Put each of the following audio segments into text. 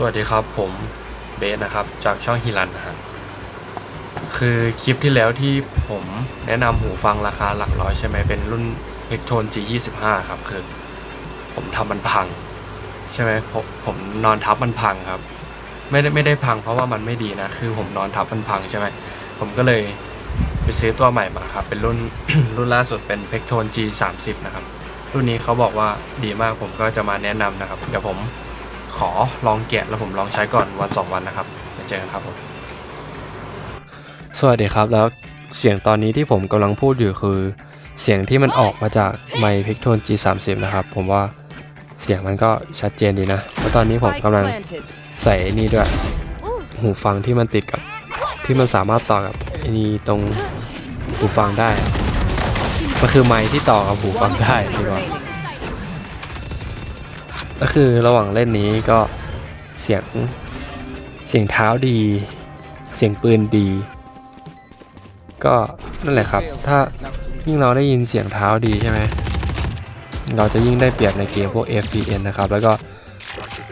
สวัสดีครับผมเบสนะครับจากช่องฮิรันนะฮะคือคลิปที่แล้วที่ผมแนะนำหูฟังราคาหลักร้อยใช่ไหมเป็นรุ่น p e c t o n G25 ครับคือ ผมทำมันพัง ใช่ไหมผมผมนอนทับมันพังครับ ไม่ได้ไม่ได้พังเพราะว่ามันไม่ดีนะ คือผมนอนทับมันพังใช่ไหมผมก็เลยไปซื้อตัวใหม่มาครับ เป็นรุ่นรุ่นล่าสุดเป็น p e c t o n G30 นะครับ รุ่นนี้เขาบอกว่าดีมากผมก็จะมาแนะนำนะครับ เดี๋ยวผม ขอลองแกะแล้วผมลองใช้ก่อนวันสองวันนะครับไปเจอกันครับผมสวัสดีครับแล้วเสียงตอนนี้ที่ผมกำลังพูดอยู่คือ เสียงที่มันออกมาจากไมค์พิกโทน G30 นะครับ ผมว่าเสียงมันก็ชัดเจนดีนะแล้วตอนนี้ผมกำลังใส่นี่ด้วย หูฟังที่มันติดกับที่มันสามารถต่อกับไอ้นี่ตรงหูฟังได้มันคือไมค์ที่ต่อกับหูฟังได้ดีกว่า ก็คือระหว่างเล่นนี้ก็เสียงเสียงเท้าดี เสียงปืนดี ก็นั่นแหละครับ ถ้ายิ่งเราได้ยินเสียงเท้าดีใช่ไหมเราจะยิ่งได้เปรียบในเกมพวก FPN นะครับ แล้วก็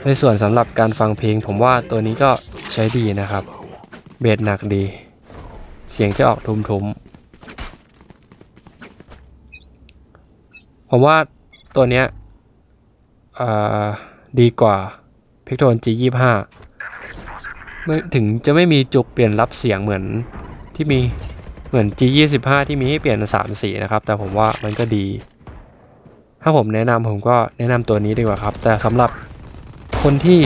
ในส่วนสำหรับการฟังเพลง ผมว่าตัวนี้ก็ใช้ดีนะครับ เบสหนักดี เสียงจะออกทุ้มๆ ผมว่าตัวเนี้ย ดีกว่าพิกโทน G25 ไม่ถึงจะไม่มีจุกเปลี่ยนรับเสียงเหมือนที่มีเหมือน G25 ที่มีให้เปลี่ยน3สีนะครับ แต่ผมว่ามันก็ดี ถ้าผมแนะนำผมก็แนะนำตัวนี้ดีกว่าครับ แต่สำหรับคนที่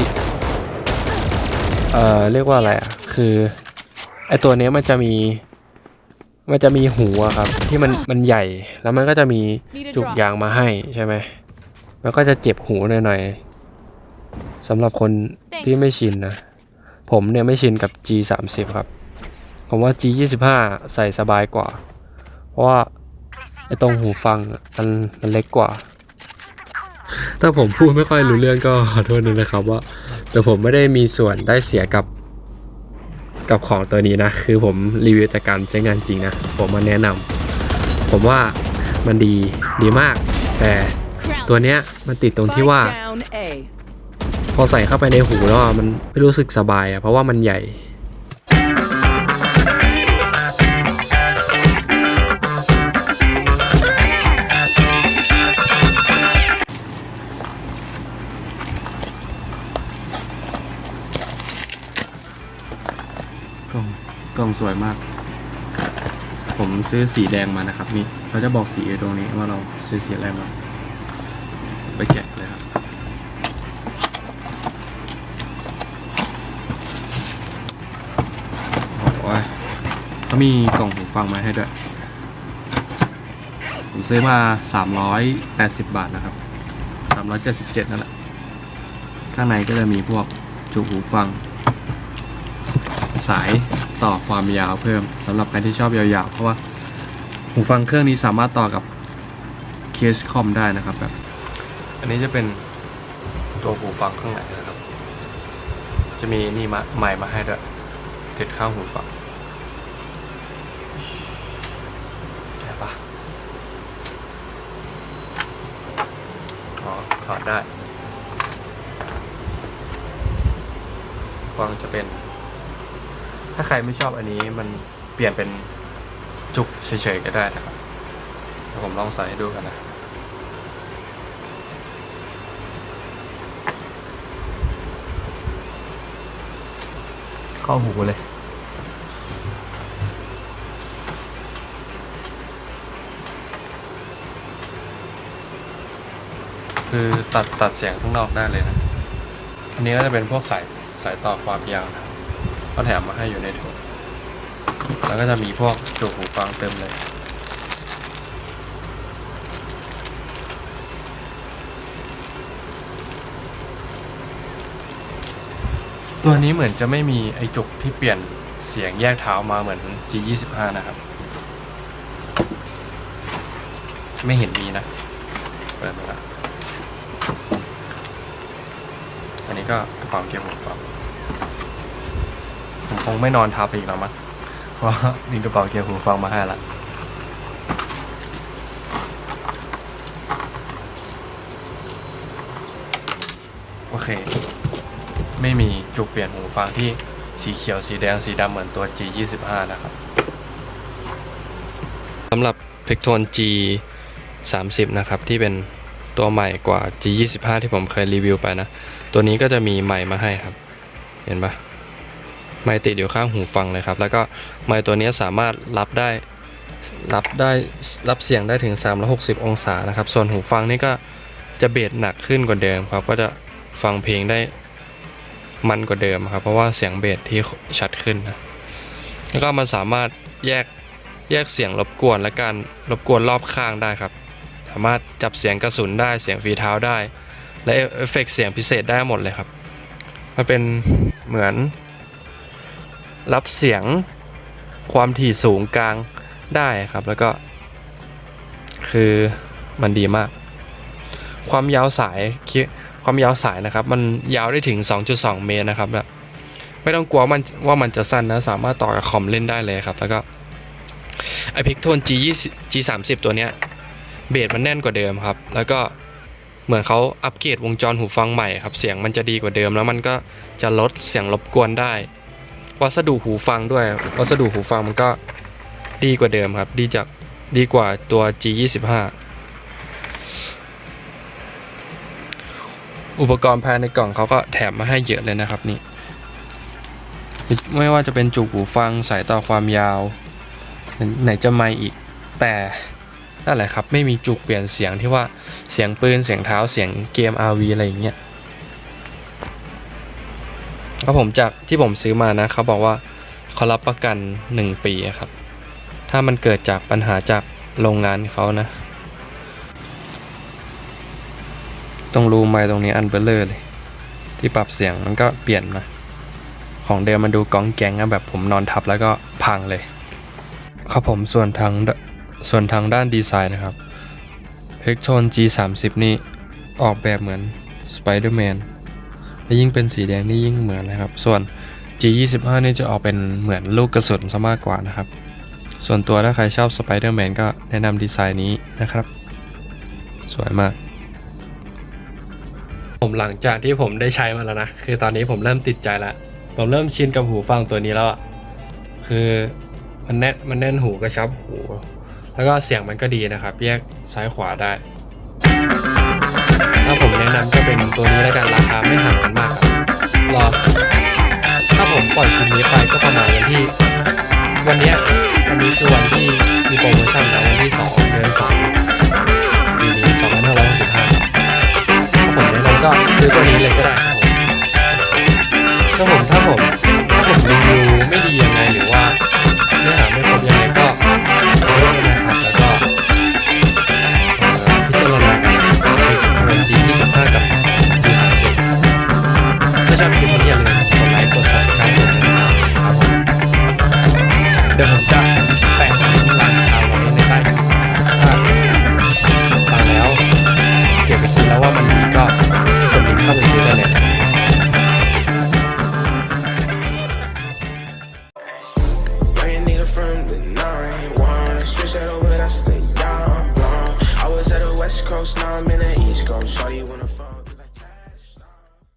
เอ่อ เรียกว่าอะไรอะ คือไอตัวนี้มันจะมี มันจะมีหูครับ ที่มันมันใหญ่แล้วมันก็จะมีจุกยางมาให้ใช่ไหม มันก็จะเจ็บหูหน่อยๆสำหรับคนที่ไม่ชินนะ ผมเนี่ยไม่ชินกับ G30 ครับ ผมว่า G25 ใส่สบายกว่า เพราะว่าไอ้ตรงหูฟังอะมันมันเล็กกว่า ถ้าผมพูดไม่ค่อยรู้เรื่องก็ขอโทษด้วยนะครับว่า แต่ผมไม่ได้มีส่วนได้เสียกับกับของตัวนี้นะ คือผมรีวิวจากการใช้งานจริงนะ ผมมาแนะนำผมว่ามันดีดีมากแต่ ตัวเนี้ยมันติดตรงที่ว่า Down A. พอใส่เข้าไปในหูแล้วอะมันไม่รู้สึกสบายอะเพราะว่ามันใหญ่กล่องกล่องสวยมาก ผมซื้อสีแดงมานะครับนี่เขาจะบอกสีอยู่ตรงนี้ว่าเราซื้อสีอะไรมา ไปแกะเลยครับ โอ้ยเขามีกล่องหูฟังมาให้ด้วย ผมซื้อมา 380 บาทนะครับ 377 นั่นแหละ ข้างในก็จะมีพวกจุกหูฟัง สายต่อความยาวเพิ่มสำหรับใครที่ชอบยาวๆ เพราะว่าหูฟังเครื่องนี้สามารถต่อกับเคสคอมได้นะครับแบบ อันนี้จะเป็นตัวหูฟังข้างในนะครับ จะมีนี่มาใหม่มาให้ด้วยติดข้างหูฟังใช่ปะอ๋อถอดได้ ฟังจะเป็น ถ้าใครไม่ชอบอันนี้มันเปลี่ยนเป็นจุกเฉยๆก็ได้นะครับเดี๋ยวผมลองใส่ให้ดูกันนะ เข้าหูเลย คือตัดตัดเสียงข้างนอกได้เลยนะอันนี้ก็จะเป็นพวกสายสายต่อความยาวนะก็แถมมาให้อยู่ในถุงแล้วก็จะมีพวกจุกหูฟังเต็มเลย ตัวนี้เหมือนจะไม่มีไอจุกที่เปลี่ยนเสียงแยกเท้ามาเหมือน G25 นะครับ ไม่เห็นมีนะเปิดมาละอันนี้ก็กระเป๋าเก็บหูฟังผมคงไม่นอนทับอีกแล้วมั้งเพราะมีกระเป๋าเก็บหูฟังมาให้ละโอเค ไม่มีจุกเปลี่ยนหูฟังที่สีเขียวสีแดงสีดำเหมือนตัว G25 นะครับสำหรับ p e c t o n G 30 นะครับที่เป็นตัวใหม่กว่า G25 ที่ผมเคยรีวิวไปนะ ตัวนี้ก็จะมีไมค์มาให้ครับ เห็นปะไมค์ติดอยู่ข้างหูฟังเลยครับ แล้วก็ไมค์ตัวนี้สามารถรับได้รับได้รับเสียงได้ถึง 360 องศานะครับ ส่วนหูฟังนี่ก็จะเบสหนักขึ้นกว่าเดิมครับ ก็จะฟังเพลงได้ มันกว่าเดิมครับ เพราะว่าเสียงเบสที่ชัดขึ้นนะแล้วก็มันสามารถแยกแยกเสียงรบกวนและการรบกวนรอบข้างได้ครับ สามารถจับเสียงกระสุนได้เสียงฝีเท้าได้ และเอฟเฟกต์เสียงพิเศษได้หมดเลยครับ มันเป็นเหมือน รับเสียงความถี่สูงกลางได้ครับ แล้วก็ คือมันดีมาก ความยาวสายคิ ความยาวสายนะครับ มันยาวได้ถึง 2.2 เมตรนะครับแบบไม่ต้องกลัวมันว่ามันจะสั้นนะ สามารถต่อกับคอมเล่นได้เลยครับ แล้วก็ไอพิกโทน G 20 G 3 0ตัวเนี้ยเบสมันแน่นกว่าเดิมครับ แล้วก็เหมือนเขาอัปเกรดวงจรหูฟังใหม่ครับ เสียงมันจะดีกว่าเดิม แล้วมันก็จะลดเสียงรบกวนได้ วัสดุหูฟังด้วย วัสดุหูฟังมันก็ดีกว่าเดิมครับ ดีจากดีกว่าตัว G 25 อุปกรณ์ภายในกล่องเขาก็แถมมาให้เยอะเลยนะครับนี่ไม่ว่าจะเป็นจุกหูฟังสายต่อความยาว ไหนจะไม่อีก แต่นั่นแหละครับ ไม่มีจุกเปลี่ยนเสียงที่ว่าเสียงปืนเสียงเท้าเสียงเกม RV อะไรอย่างเงี้ยครับผมจากที่ผมซื้อมานะเขาบอกว่าเขารับประกัน 1 ปีครับ ถ้ามันเกิดจากปัญหาจากโรงงานเขานะ ตรงรูไมค์ตรงนี้อันเบลเลอร์เลย ที่ปรับเสียงมันก็เปลี่ยนนะ ของเดิมมันดูก้องแกงอะแบบผมนอนทับแล้วก็พังเลย ครับผมส่วนทางส่วนทางด้านดีไซน์นะครับ p e c t o n G30 นี่ออกแบบเหมือน Spider-Man และยิ่งเป็นสีแดงนี่ยิ่งเหมือนนะครับ ส่วน G25 นี่จะออกเป็นเหมือนลูกกระสุนซะมากกว่านะครับ ส่วนตัวถ้าใครชอบ Spider-Man ก็แนะนำดีไซน์นี้นะครับ สวยมาก ผมหลังจากที่ผมได้ใช้มาแล้วนะ คือตอนนี้ผมเริ่มติดใจแล้วผมเริ่มชินกับหูฟังตัวนี้แล้วคือมันแน่นมันแน่นหูกระชับหู แล้วก็เสียงมันก็ดีนะครับ แยกซ้ายขวาได้ ถ้าผมแนะนำก็เป็นตัวนี้แล้วกันราคาไม่ห่างกันมากครับรอถ้าผมปล่อยคลิปนี้ไปก็ประมาณวันที่ วันนี้วันนี้คือวันที่มีโปรโมชั่นนะวันที่ 2 เดือน2